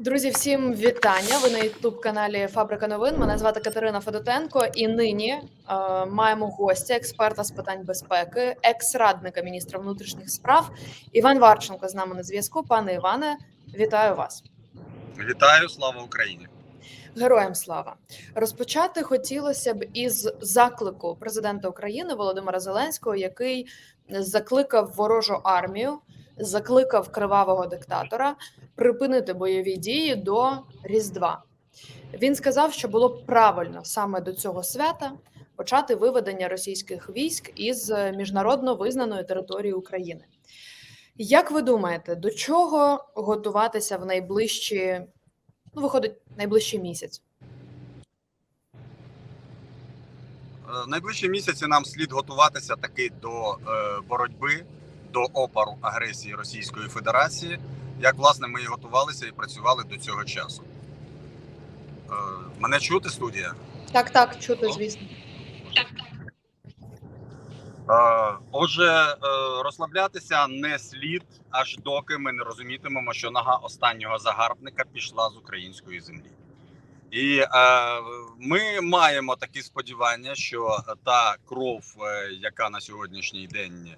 Друзі, всім вітання. Ви на ютуб каналі Фабрика новин. Мене звати Катерина Федотенко, і нині е, маємо гостя, експерта з питань безпеки, екс-радника міністра внутрішніх справ Іван Варченко з нами на зв'язку. Пане Іване, вітаю вас. Вітаю, слава Україні! Героям слава розпочати хотілося б із заклику президента України Володимира Зеленського, який закликав ворожу армію, закликав кривавого диктатора припинити бойові дії до Різдва. Він сказав, що було б правильно саме до цього свята почати виведення російських військ із міжнародно визнаної території України. Як ви думаєте, до чого готуватися в найближчі, ну виходить, найближчий місяць? Е, Найближчі місяці нам слід готуватися таки до е, боротьби, до опору агресії Російської Федерації, як власне ми і готувалися і працювали до цього часу. Е, Мене чути студія? Так, так, чути, звісно. Е, Отже, е, розслаблятися не слід, аж доки ми не розумітимемо, що нога останнього загарбника пішла з української землі. І е, ми маємо такі сподівання, що та кров, яка на сьогоднішній день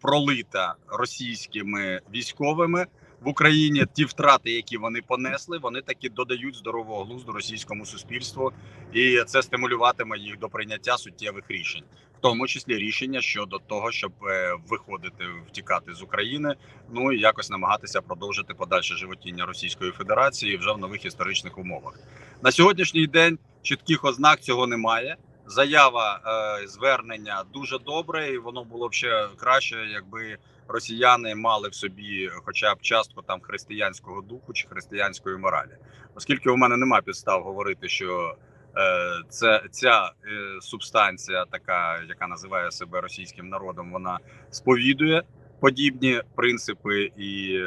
пролита російськими військовими в Україні, ті втрати, які вони понесли, вони таки додають здорового глузду російському суспільству, і це стимулюватиме їх до прийняття суттєвих рішень, в тому числі рішення щодо того, щоб е, виходити, втікати з України, ну і якось намагатися продовжити подальше животіння Російської Федерації вже в нових історичних умовах. На сьогоднішній день чітких ознак цього немає. Заява е, звернення дуже добре, і воно було б ще краще, якби росіяни мали в собі хоча б частку там християнського духу чи християнської моралі, оскільки у мене немає підстав говорити, що е, це ця е, субстанція, така яка називає себе російським народом, вона сповідує подібні принципи і,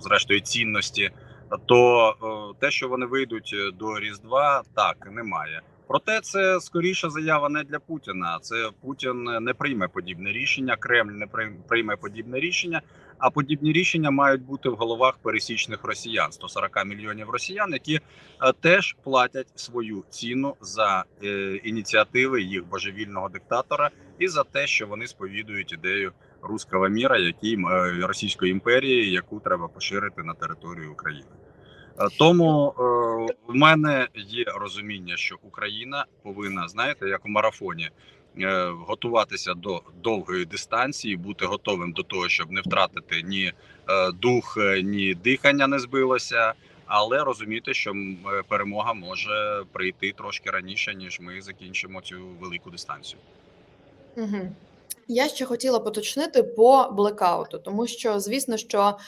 зрештою, цінності то те, що вони вийдуть до Різдва, так немає. Проте це скоріше заява не для Путіна. Це Путін не прийме подібне рішення, Кремль не прийм- прийме подібне рішення. А подібні рішення мають бути в головах пересічних росіян 140 мільйонів росіян, які е, теж платять свою ціну за е, ініціативи їх божевільного диктатора і за те, що вони сповідують ідею руського міра, який е, Російської імперії, яку треба поширити на територію України. Е, Тому е, в мене є розуміння, що Україна повинна, знаєте, як у марафоні, е, готуватися до довгої дистанції, бути готовим до того, щоб не втратити ні дух, ні дихання не збилося, але розуміти, що перемога може прийти трошки раніше, ніж ми закінчимо цю велику дистанцію. Угу. Я ще хотіла поточнити по блекауту, тому що, звісно, що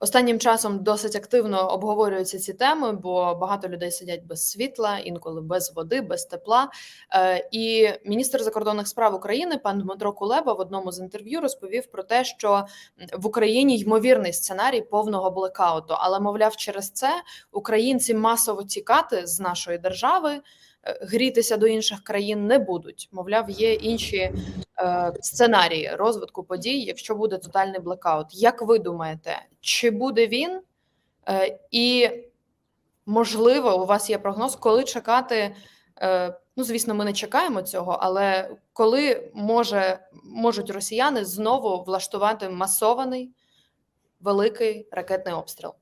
останнім часом досить активно обговорюються ці теми, бо багато людей сидять без світла, інколи без води, без тепла. Е, І міністр закордонних справ України пан Дмитро Кулеба в одному з інтерв'ю розповів про те, що в Україні ймовірний сценарій повного блекауту, але мовляв, через це українці масово тікати з нашої держави. Е, Грітися до інших країн не будуть. Мовляв, є інші е, сценарії розвитку подій, якщо буде тотальний блекаут. Як ви думаєте, чи буде він? Е, і можливо, у вас є прогноз, коли чекати? Е, ну, звісно, ми не чекаємо цього, але коли може можуть росіяни знову влаштувати масований великий ракетний обстріл?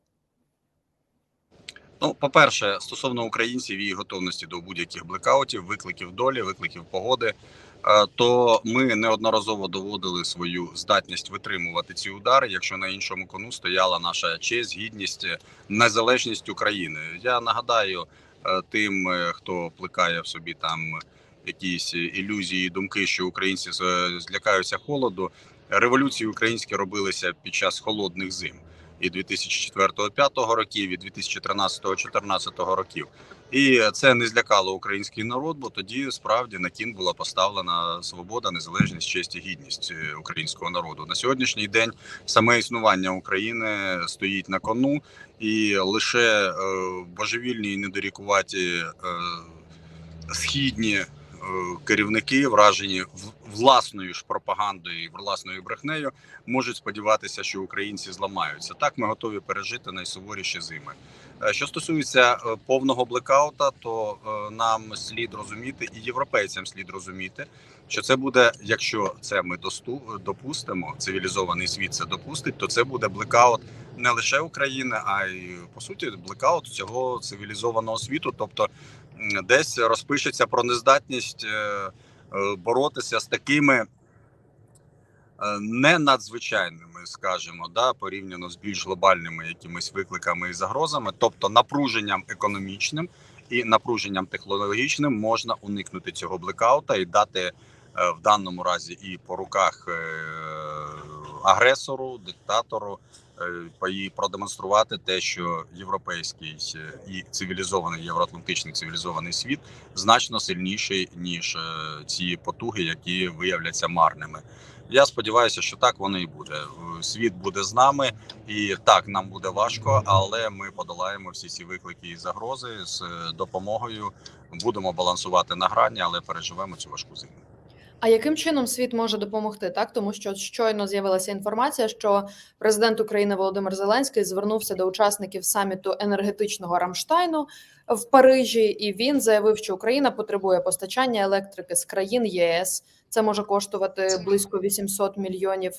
Ну, по-перше, стосовно українців і готовності до будь-яких блекаутів, викликів долі, викликів погоди, е, то ми неодноразово доводили свою здатність витримувати ці удари, якщо на іншому кону стояла наша честь, гідність, незалежність України. Я нагадаю е, тим, е, хто плекає в собі там якісь ілюзії, думки, що українці злякаються холоду. Революції українські робилися під час холодних зим і 2004-2005 років, і 2013-2014 років. І це не злякало український народ, бо тоді справді на кін була поставлена свобода, незалежність, честь і гідність е, українського народу. На сьогоднішній день саме існування України стоїть на кону, і лише е, божевільні і недорікуваті е, східні керівники, вражені власною ж пропагандою і власною брехнею, можуть сподіватися, що українці зламаються. Так ми готові пережити найсуворіші зими. Е, Що стосується е, повного блекаута, то е, нам слід розуміти, і європейцям слід розуміти, що це буде, якщо це ми досту, допустимо, цивілізований світ це допустить, то це буде блекаут не лише України, а й по суті блекаут цього цивілізованого світу. Тобто десь розпишеться про нездатність е, е, боротися з такими е, не надзвичайними, скажімо, да, порівняно з більш глобальними якимись викликами і загрозами, тобто напруженням економічним і напруженням технологічним можна уникнути цього блекаута і дати в даному разі і по руках агресору, диктатору, і продемонструвати те, що європейський е, і цивілізований євроатлантичний цивілізований світ значно сильніший ніж е, ці потуги, які виявляться марними. Я сподіваюся, що так воно і буде. Е, Світ буде з нами, і так нам буде важко, але ми подолаємо всі ці виклики і загрози з е, допомогою. Будемо балансувати на грані, але переживемо цю важку зиму. А яким чином світ може допомогти? Так, тому що щойно з'явилася інформація, що президент України Володимир Зеленський звернувся до учасників саміту енергетичного Рамштайну в Парижі, і він заявив, що Україна потребує постачання електрики з країн ЄС. Це може коштувати близько 800 мільйонів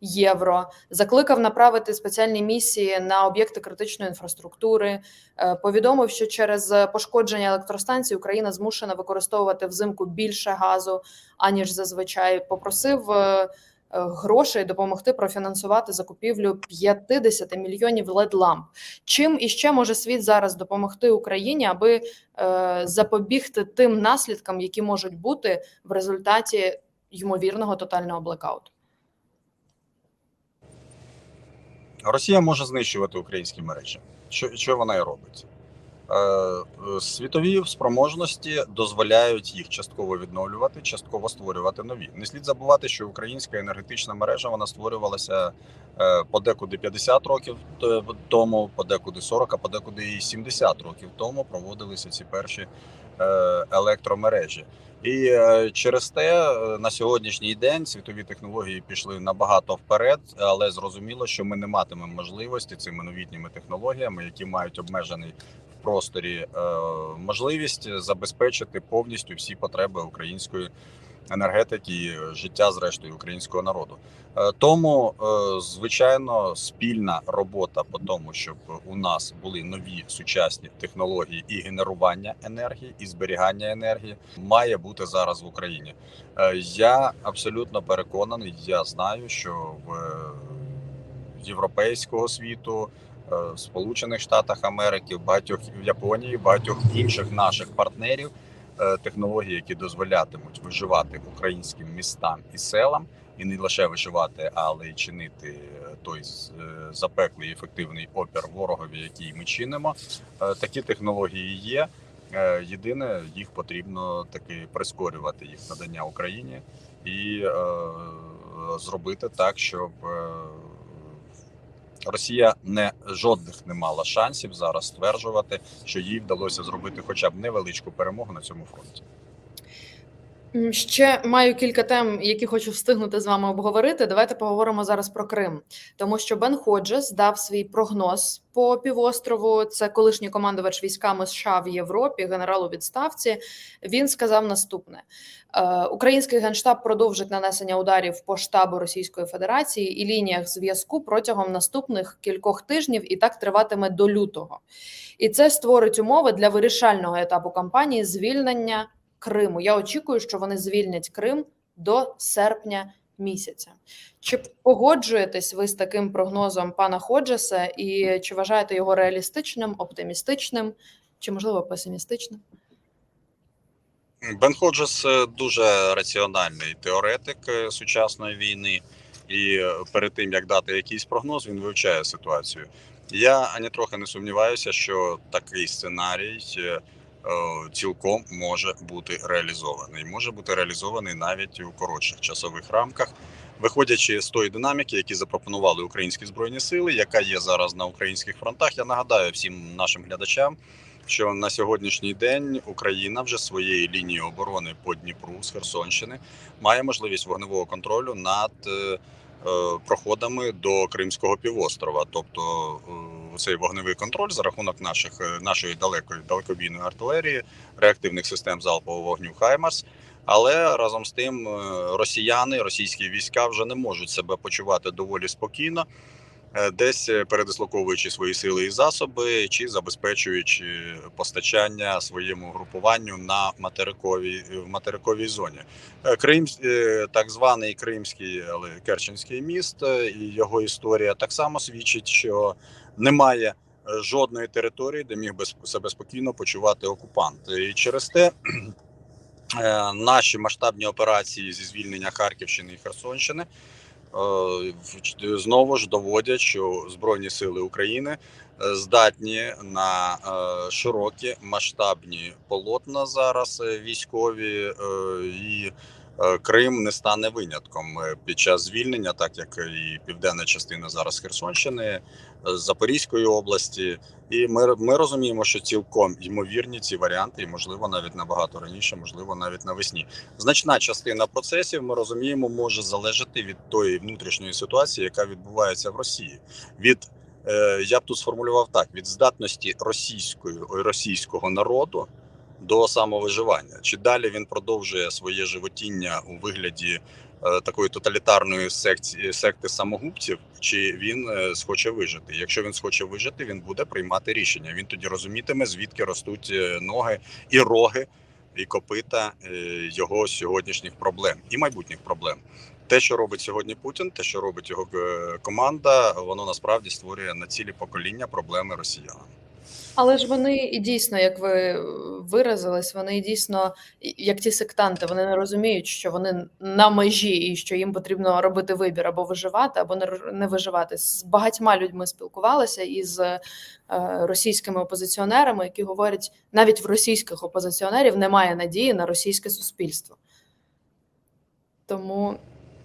євро. Закликав направити спеціальні місії на об'єкти критичної інфраструктури. Е, Повідомив, що через пошкодження електростанцій Україна змушена використовувати взимку більше газу аніж зазвичай. Попросив е, е, грошей допомогти профінансувати закупівлю 50 мільйонів led ламп Чим іще може світ зараз допомогти Україні, аби запобігти тим наслідкам, які можуть бути в результаті ймовірного тотального блекауту? Росія може знищувати українські мережі. Що, що вона і робить? Е, е, світові спроможності дозволяють їх частково відновлювати, частково створювати нові. Не слід забувати, що українська енергетична мережа вона створювалася е, подекуди 50 років тому, подекуди 40, а подекуди і 70 років тому проводилися ці перші електромережі. І е, через те е, на сьогоднішній день світові технології пішли набагато вперед, але зрозуміло, що ми не матимемо можливості цими новітніми технологіями, які мають обмежений в просторі е, можливість забезпечити повністю всі потреби української енергетики і життя, зрештою, українського народу. Е, Тому, е, звичайно, спільна робота по тому, щоб у нас були нові сучасні технології і генерування енергії, і зберігання енергії, має бути зараз в Україні. Е, Я абсолютно переконаний. Я знаю, що в європейського світу, в Сполучених Штатах Америки, в багатьох в Японії, в багатьох інших наших партнерів технології, які дозволятимуть виживати українським містам і селам, і не лише виживати, але й чинити е, той е, запеклий ефективний опір ворогові, який ми чинимо. Е, Такі технології є. Е, Єдине, їх потрібно таки прискорювати їх надання Україні і е, зробити так, щоб е, Росія не жодних не мала шансів зараз стверджувати, що їй вдалося зробити хоча б невеличку перемогу на цьому фронті. Ще маю кілька тем, які хочу встигнути з вами обговорити. Давайте поговоримо зараз про Крим, тому що Бен Ходжес дав свій прогноз по півострову. Це колишній командувач військами США в Європі, генерал у відставці. Він сказав наступне: Е, Український генштаб продовжить нанесення ударів по штабу Російської Федерації і лініях зв'язку протягом наступних кількох тижнів, і так триватиме до лютого. І це створить умови для вирішального етапу кампанії звільнення Криму. Я очікую, що вони звільнять Крим до серпня місяця. Чи погоджуєтесь ви з таким прогнозом пана Ходжеса, і чи вважаєте його реалістичним, оптимістичним, чи можливо песимістичним? Бен Ходжес е, дуже раціональний теоретик е, сучасної війни, і е, перед тим як дати якийсь прогноз, він вивчає ситуацію. Я ані трохи не сумніваюся, що такий сценарій цілком може бути реалізований. Може бути реалізований навіть у коротших часових рамках, виходячи з тої динаміки, які запропонували українські збройні сили, яка є зараз на українських фронтах. Я нагадаю всім нашим глядачам. що на сьогоднішній день Україна вже своєю лінією оборони по Дніпру з Херсонщини має можливість вогневого контролю над е, е, проходами до Кримського півострова. Тобто е, цей вогневий контроль за рахунок наших е, нашої далекої далекобійної артилерії, реактивних систем залпового вогню Хаймарс. Але разом з тим е, росіяни, російські війська вже не можуть себе почувати доволі спокійно, десь е, передислоковуючи свої сили і засоби, чи забезпечуючи постачання своєму групуванню на материковій в материковій зоні. Е, Крим, е, так званий Кримський, але Керченський міст е, і його історія так само свідчить, що немає е, жодної території, де міг би себе спокійно почувати окупант. І через те е, наші масштабні операції зі звільнення Харківщини і Херсонщини е, знову ж доводять, що Збройні сили України е, здатні на е, широкі масштабні полотна зараз е, військові, е, і е, Крим не стане винятком е, під час звільнення, так як і південна частина зараз Херсонщини, е, Запорізької області. І ми, ми розуміємо, що цілком ймовірні ці варіанти, і можливо навіть набагато раніше, можливо, навіть навесні. Значна частина процесів ми розуміємо, може залежати від тої внутрішньої ситуації, яка відбувається в Росії. Від е, я б тут сформулював так: від здатності російської російського народу до самовиживання. Чи далі він продовжує своє животіння у вигляді е, такої тоталітарної секції секти самогубців, чи він е, схоче вижити? Якщо він схоче вижити, він буде приймати рішення. Він тоді розумітиме, звідки ростуть е, ноги і роги, і копита е, його сьогоднішніх проблем і майбутніх проблем. Те, що робить сьогодні Путін, те, що робить його е, команда, воно насправді створює на цілі покоління проблеми росіянам. Але ж вони і дійсно, як ви виразились, вони дійсно, як ті сектанти, вони не розуміють, що вони на межі і що їм потрібно робити вибір або виживати, або не виживати. З багатьма людьми спілкувалися із е, російськими опозиціонерами, які говорять, навіть в російських опозиціонерів немає надії на російське суспільство. Тому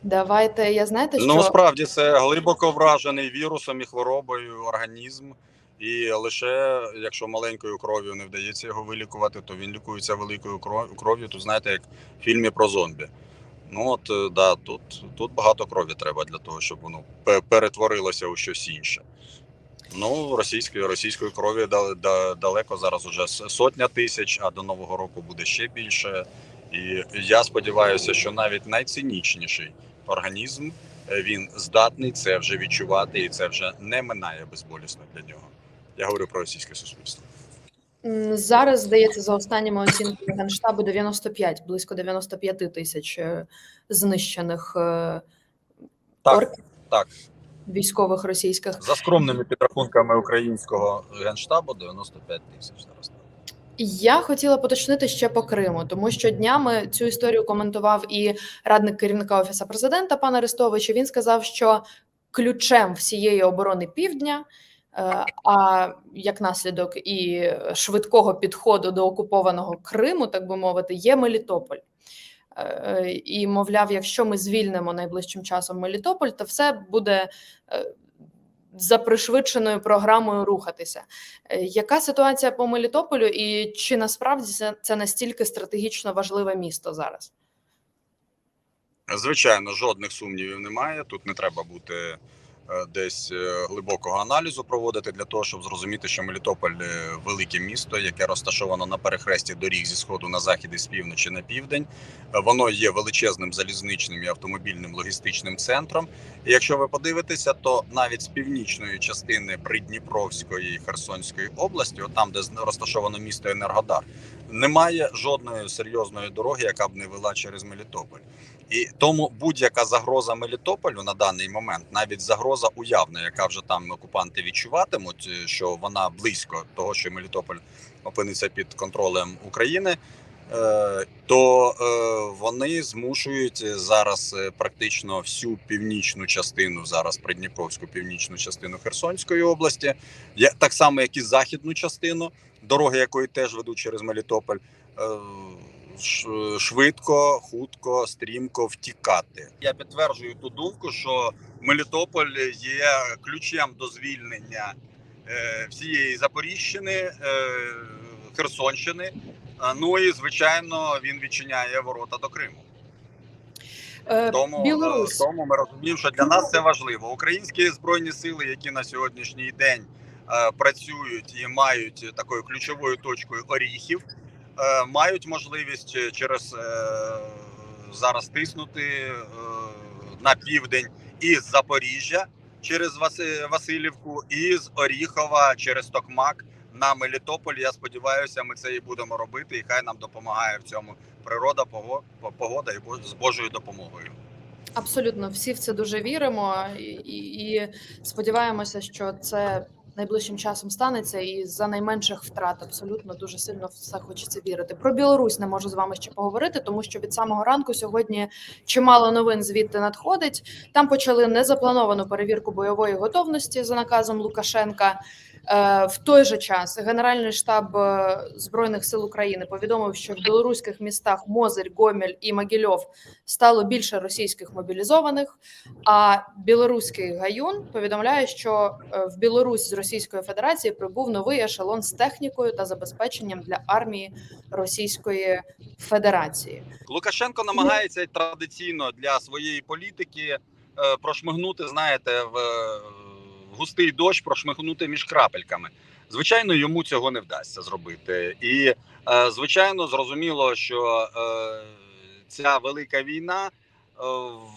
давайте, я знаєте, що Ну справді це глибоко вражений вірусом і хворобою організм. І лише якщо маленькою кров'ю не вдається його вилікувати, то він лікується великою кров- кров'ю. Тут знаєте, як в фільмі про зомбі. Ну от е, да, тут, тут багато крові треба для того, щоб воно перетворилося у щось інше. Ну, російської російської крові да- да- далеко зараз уже сотня тисяч, а до нового року буде ще більше. І я сподіваюся, що навіть найцинічніший організм е, він здатний це вже відчувати, і це вже не минає безболісно для нього. Я говорю про російське суспільство. Зараз, здається, за останніми оцінками Генштабу 95, близько 95 тисяч е, знищених е, Так, орків так. військових російських. За скромними підрахунками українського генштабу 95 тисяч зараз. Я хотіла поточнити ще по Криму, тому що днями цю історію коментував і радник керівника офісу президента пан Арестович. Він сказав, що ключем всієї оборони півдня, а як наслідок і швидкого підходу до окупованого Криму, так би мовити, є Мелітополь. Е, І, мовляв, якщо ми звільнимо найближчим часом Мелітополь, то все буде е, за пришвидшеною програмою рухатися. Е, Яка ситуація по Мелітополю, і чи насправді це, настільки стратегічно важливе місто зараз? Звичайно, жодних сумнівів немає. Тут не треба бути е, десь е, глибокого аналізу проводити для того, щоб зрозуміти, що Мелітополь е, велике місто, яке розташовано на перехресті доріг зі сходу на захід і з півночі на південь. Е, Воно є величезним залізничним і автомобільним логістичним центром. І якщо ви подивитеся, то навіть з північної частини Придніпровської і Херсонської області, от там, де розташовано місто Енергодар, немає жодної серйозної дороги, яка б не вела через Мелітополь. І тому будь-яка загроза Мелітополю на даний момент, навіть загроза уявна, яка вже там окупанти відчуватимуть, е, що вона близько того, що Мелітополь опиниться під контролем України, е, то е, вони змушують зараз практично всю північну частину, зараз Придніпровську північну частину Херсонської області, так само, як і західну частину, дороги якої теж ведуть через Мелітополь. е, швидко, хутко, стрімко втікати. Я підтверджую ту думку, що Мелітополь є ключем до звільнення е, всієї Запоріжжини, е, Херсонщини. Ну і звичайно, він відчиняє ворота до Криму. Тому, Білорусь. тому ми розуміємо, що для нас це важливо. Українські збройні сили, які на сьогоднішній день працюють і мають такою ключовою точкою оріхів, е, мають можливість е, через е, зараз тиснути е, на південь із Запоріжжя через Васи- Васильівку, і з Оріхова через Токмак на Мелітополь. Я сподіваюся, ми це і будемо робити. І хай нам допомагає в цьому природа, пого- погода і з Божою допомогою. Абсолютно, всі в це дуже віримо і, і, і сподіваємося, що це найближчим часом станеться, і за найменших втрат абсолютно дуже сильно все хочеться вірити. Про Білорусь не можу з вами ще поговорити, тому що від самого ранку сьогодні чимало новин звідти надходить. Там почали незаплановану перевірку бойової готовності за наказом Лукашенка. Е, В той же час Генеральний штаб е, збройних сил України повідомив, що в білоруських містах Мозир, Гомель і Могильов стало більше російських мобілізованих. А білоруський гаюн повідомляє, що е, в Білорусь з Російської Федерації прибув новий ешелон з технікою та забезпеченням для армії Російської Федерації. Лукашенко намагається традиційно для своєї політики прошмигнути, знаєте, в густий дощ, прошмигнути між крапельками. Звичайно, йому цього не вдасться зробити. І е, звичайно, зрозуміло, що е, ця велика війна. е,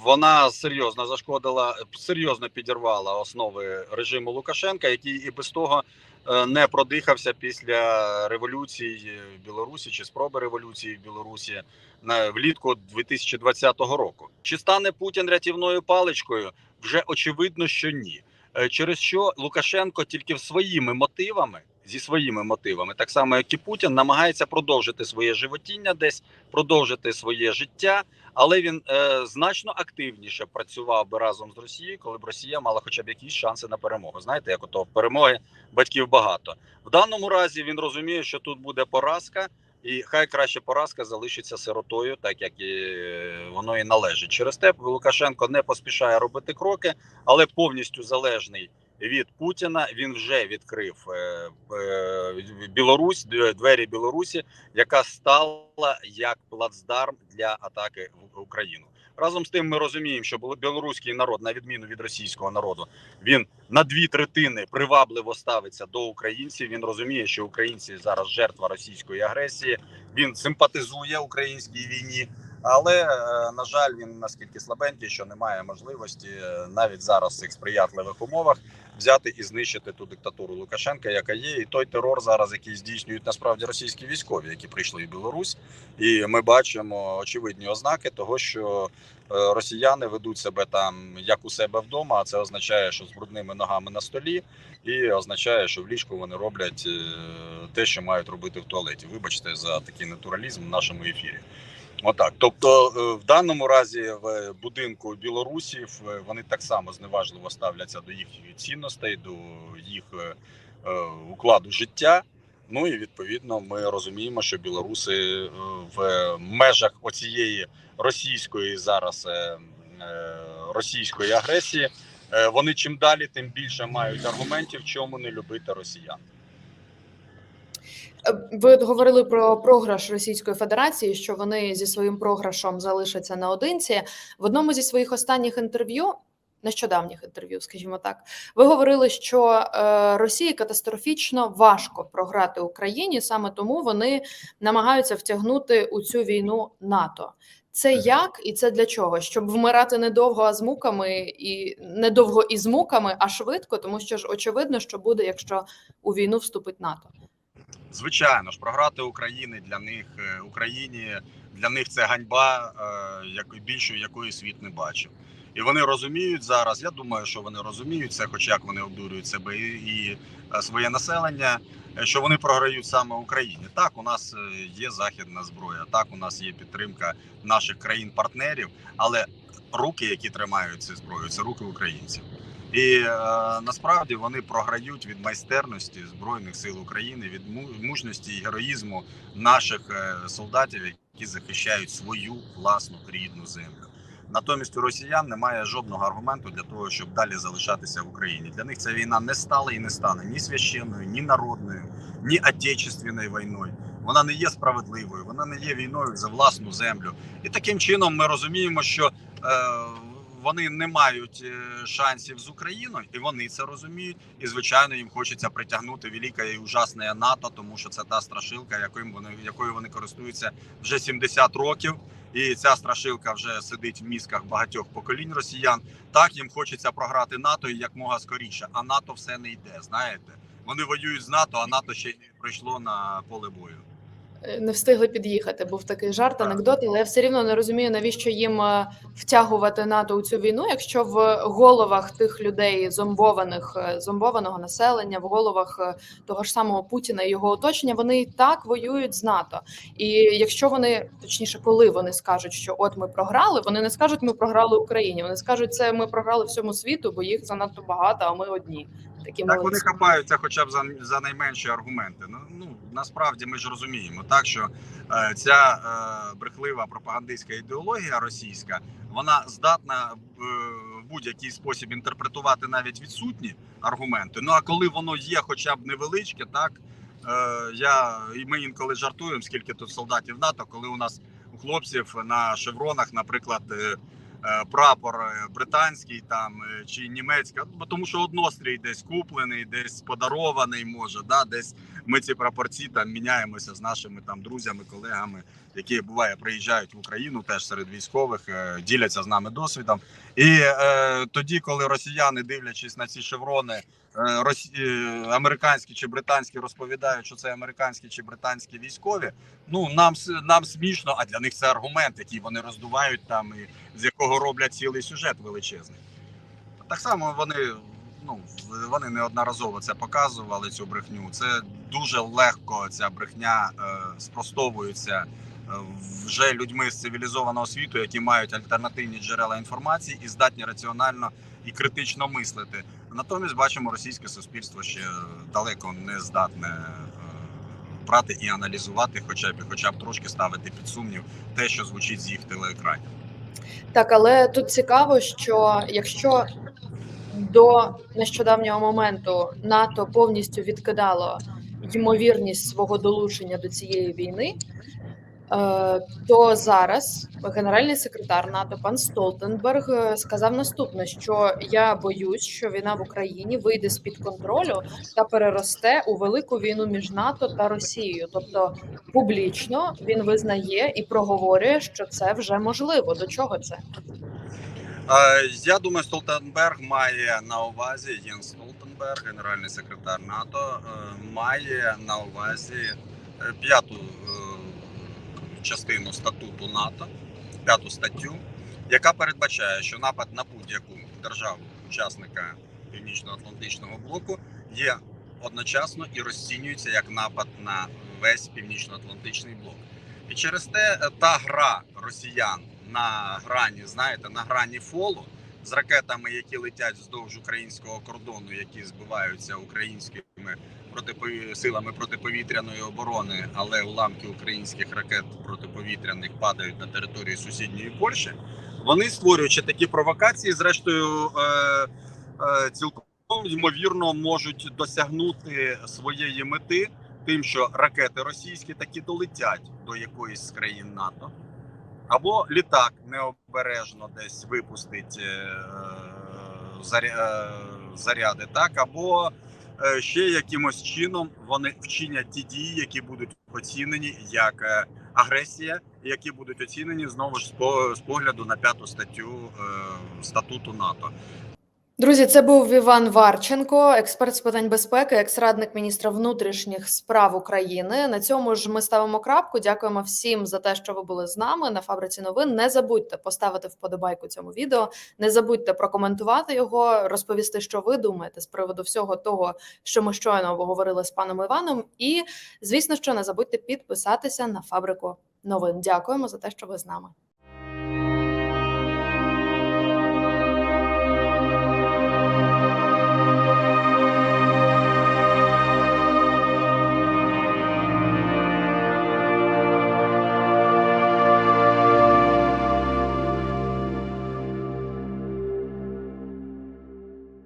Вона серйозно зашкодила, серйозно підірвала основи режиму Лукашенка, який і без того е, не продихався після революції в Білорусі чи спроби революції в Білорусі на влітку 2020 року. Чи стане Путін рятівною паличкою? Вже очевидно, що ні. Е, Через що Лукашенко тільки своїми мотивами, зі своїми мотивами, так само як і Путін, намагається продовжити своє животіння, десь продовжити своє життя, але він е, значно активніше працював би разом з Росією, коли б Росія мала хоча б якісь шанси на перемогу. Знаєте, як ото перемоги батьків багато. В даному разі він розуміє, що тут буде поразка. І хай краще поразка залишиться сиротою, так як і е, воно і належить. Через те Лукашенко не поспішає робити кроки, але повністю залежний від Путіна. Він вже відкрив е, е, Білорусь, двері Білорусі, яка стала як плацдарм для атаки в Україну. Разом з тим, ми розуміємо, що білоруський народ, на відміну від російського народу, він на дві третини привабливо ставиться до українців. Він розуміє, що українці зараз жертва російської агресії. Він симпатизує українській війні, але е, на жаль, він наскільки слабенький, що немає можливості е, навіть зараз в цих сприятливих умовах взяти і знищити ту диктатуру Лукашенка, яка є, і той терор зараз, який здійснюють насправді російські військові, які прийшли в Білорусь, і ми бачимо очевидні ознаки того, що е, росіяни ведуть себе там як у себе вдома. А це означає, що з брудними ногами на столі, і означає, що в ліжку вони роблять те, що мають робити в туалеті. Вибачте за такий натуралізм в нашому ефірі. Отак, тобто, е, в даному разі в будинку білорусів е, вони так само зневажливо ставляться до їхньої цінностей, до їх е, укладу життя. Ну і відповідно ми розуміємо, що білоруси в межах оцієї російської зараз російської агресії. Вони чим далі, тим більше мають аргументів, чому не любити росіян. Е, Ви говорили про програш Російської Федерації, що вони зі своїм програшом залишаться наодинці. В одному зі своїх останніх інтерв'ю, нещодавніх інтерв'ю, скажімо так, ви говорили, що е, Росії катастрофічно важко програти Україні, саме тому вони намагаються втягнути у цю війну НАТО. Це як і це для чого? Щоб вмирати недовго, а з муками, і недовго і з муками, а швидко, тому що ж очевидно, що буде, якщо у війну вступить НАТО. Звичайно ж, програти Україні для них е, Україні для них це ганьба, е, як більшої якої світ не бачив. І вони розуміють зараз. Я думаю, що вони розуміють це, хоч як вони обдурюють себе і, і е, своє населення, що вони програють саме Україні. Так, у нас є західна зброя, так у нас є підтримка наших країн-партнерів, але руки, які тримають цю зброю, це руки українців. І е, насправді вони програють від майстерності збройних сил України, від му- мужності і героїзму наших е, солдатів, які захищають свою власну рідну землю. Натомість у росіян немає жодного аргументу для того, щоб далі залишатися в Україні. Для них ця війна не стала і не стане ні священною, ні народною, ні отечественною війною. Вона не є справедливою, вона не є війною за власну землю. І таким чином ми розуміємо, що е, вони не мають е, шансів з Україною, і вони це розуміють. І звичайно, їм хочеться притягнути велике і ужасне НАТО, тому що це та страшилка, якою вони якою вони користуються вже 70 років. І ця страшилка вже сидить в мізках багатьох поколінь росіян. Так їм хочеться програти НАТО і якмога скоріше. А НАТО все не йде. Знаєте, вони воюють з НАТО, а НАТО ще не прийшло на поле бою. Е, Не встигли під'їхати. Був такий жарт, анекдот, але я все рівно не розумію, навіщо їм е, втягувати НАТО у цю війну, якщо в головах тих людей зомбованих е, зомбованого населення, в головах того ж самого Путіна і його оточення, вони і так воюють з НАТО. І якщо вони, точніше, коли вони скажуть, що от ми програли, вони не скажуть, ми програли Україні. Вони скажуть, це ми програли всьому світу, бо їх занадто багато, а ми одні. Такі Так вони хапаються хоча б за, за найменші аргументи. Ну, ну насправді ми ж розуміємо, так що е, ця е, брехлива пропагандистська ідеологія російська вона здатна е, в будь-який спосіб інтерпретувати навіть відсутні аргументи. Ну а коли воно є, хоча б невеличке, так я і ми інколи жартуємо, скільки тут солдатів НАТО, коли у нас у хлопців на шевронах, наприклад. Прапор британський там чи німецький, тому що однострій десь куплений, десь подарований, може, да, десь ми ці прапорці там міняємося з нашими там друзями, колегами, які буває приїжджають в Україну, теж серед військових, е, діляться з нами досвідом. І е, тоді, коли росіяни, дивлячись на ці шеврони, е, рос... е, американські чи британські розповідають, що це американські чи британські військові. Ну нам нам смішно, а для них це аргумент, який вони роздувають там і з якого роблять цілий сюжет величезний. Так само вони ну вони неодноразово це показували. Цю брехню. Це дуже легко. Ця брехня е, спростовується е, вже людьми з цивілізованого світу, які мають альтернативні джерела інформації і здатні раціонально і критично мислити. Натомість бачимо, російське суспільство ще далеко не здатне е, брати і аналізувати, хоча б хоча б трошки ставити під сумнів те, що звучить з їх телеекранів. Так, але тут цікаво, що якщо до нещодавнього моменту НАТО повністю відкидало ймовірність свого долучення до цієї війни, е, то зараз генеральний секретар НАТО пан Столтенберг е, сказав наступне: що я боюсь, що війна в Україні вийде з під контролю та переросте у велику війну між НАТО та Росією. Тобто публічно він визнає і проговорює, що це вже можливо. До чого це? Е, Я думаю, Столтенберг має на увазі Єнс Столтенберг, генеральний секретар НАТО, е, має на увазі е, п'яту е, частину статуту НАТО, п'яту статтю, яка передбачає, що напад на будь-яку державу учасника Північно-Атлантичного блоку є одночасно і розцінюється як напад на весь північно-атлантичний блок. І через те та гра росіян на грані, знаєте, на грані фолу з ракетами, які летять вздовж українського кордону, які збиваються українськими протипові... силами протиповітряної оборони, але уламки українських ракет протиповітряних падають на території сусідньої Польщі. Вони створюючи такі провокації, зрештою е... Е... цілком ймовірно можуть досягнути своєї мети. Тим, що ракети російські таки долетять до якоїсь з країн НАТО, або літак необережно десь випустить е, е, заряди, так, або е, ще якимось чином вони вчинять ті дії, які будуть оцінені як агресія, які будуть оцінені знову ж з по- з погляду на п'яту статтю статуту НАТО. Друзі, це був Іван Варченко, експерт з питань безпеки, екс-радник міністра внутрішніх справ України. На цьому ж ми ставимо крапку. Дякуємо всім за те, що ви були з нами на фабриці новин. Не забудьте поставити вподобайку цьому відео. Не забудьте прокоментувати його, розповісти, що ви думаєте з приводу всього того, що ми щойно обговорили з паном Іваном. І звісно, що не забудьте підписатися на фабрику новин. Дякуємо за те, що ви з нами.